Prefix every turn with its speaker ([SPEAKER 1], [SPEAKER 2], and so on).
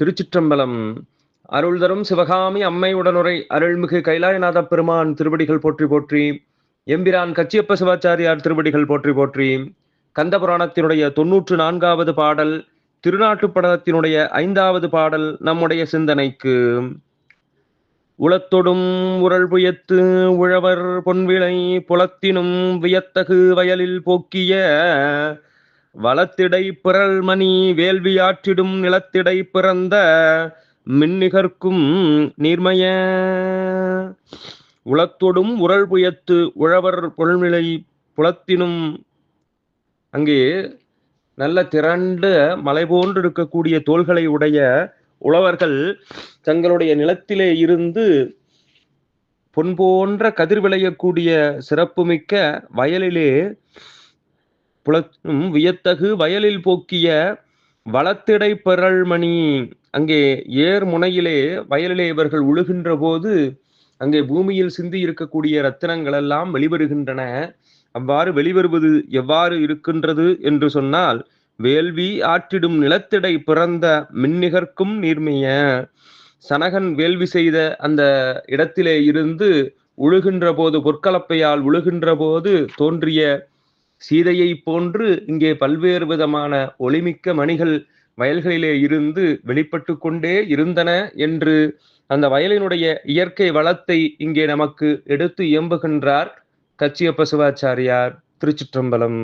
[SPEAKER 1] திருச்சிற்றம்பலம். அருள் தரும் சிவகாமி அம்மை உடனுரை அருள்மிகு கைலாயநாத பெருமான் திருவடிகள் போற்றி போற்றி எம்பிரான் கச்சியப்ப சிவாச்சாரியார் திருவடிகள் போற்றி போற்றி கந்த புராணத்தினுடைய தொன்னூற்று நான்காவது பாடல் திருநாட்டுப்படத்தினுடைய ஐந்தாவது பாடல் நம்முடைய சிந்தனைக்கு. உளத்தொடும் உரள் புயத்து உழவர் பொன்விளை புலத்தினும் வியத்தகு வயலில் போக்கிய வளத்திடை பிறல்மணி வேள்வியாற்றிடும் நிலத்திடை பிறந்த மின்னிகர்க்கும் நீர்மய. உளத்தொடும் உரள் புயத்து உழவர் பொருள்நிலை புலத்தினும் அங்கே நல்ல திரண்ட மலை போன்று இருக்கக்கூடிய தோள்களை உடைய உழவர்கள் தங்களுடைய நிலத்திலே இருந்து பொன் போன்ற கதிர் விளையக்கூடிய சிறப்புமிக்க வயலிலே புலத்தும் வியத்தகு வயலில் போக்கிய வளத்திடை பெறல்மணி அங்கே ஏர் முனையிலே வயலிலே இவர்கள் உழுகின்ற போது அங்கே பூமியில் சிந்தி இருக்கக்கூடிய ரத்தினங்கள் எல்லாம் வெளிவருகின்றன. அவ்வாறு வெளிவருவது எவ்வாறு இருக்கின்றது என்று சொன்னால் வேள்வி ஆற்றிடும் நிலத்திடை பிறந்த மின்னிகர்க்கும் நீர்மைய. சனகன் வேள்வி செய்த அந்த இடத்திலே இருந்து உழுகின்ற போது பொற்கலப்பையால் உழுகின்ற போது தோன்றிய சீதையை போன்று இங்கே பல்வேறு விதமான ஒளிமிக்க மணிகள் வயல்களிலே இருந்து வெளிப்பட்டு கொண்டே இருந்தன என்று அந்த வயலினுடைய இயற்கை வளத்தை இங்கே நமக்கு எடுத்து இயம்புகின்றார் கச்சியப்ப சிவாச்சாரியார் திருச்சிற்றம்பலம்.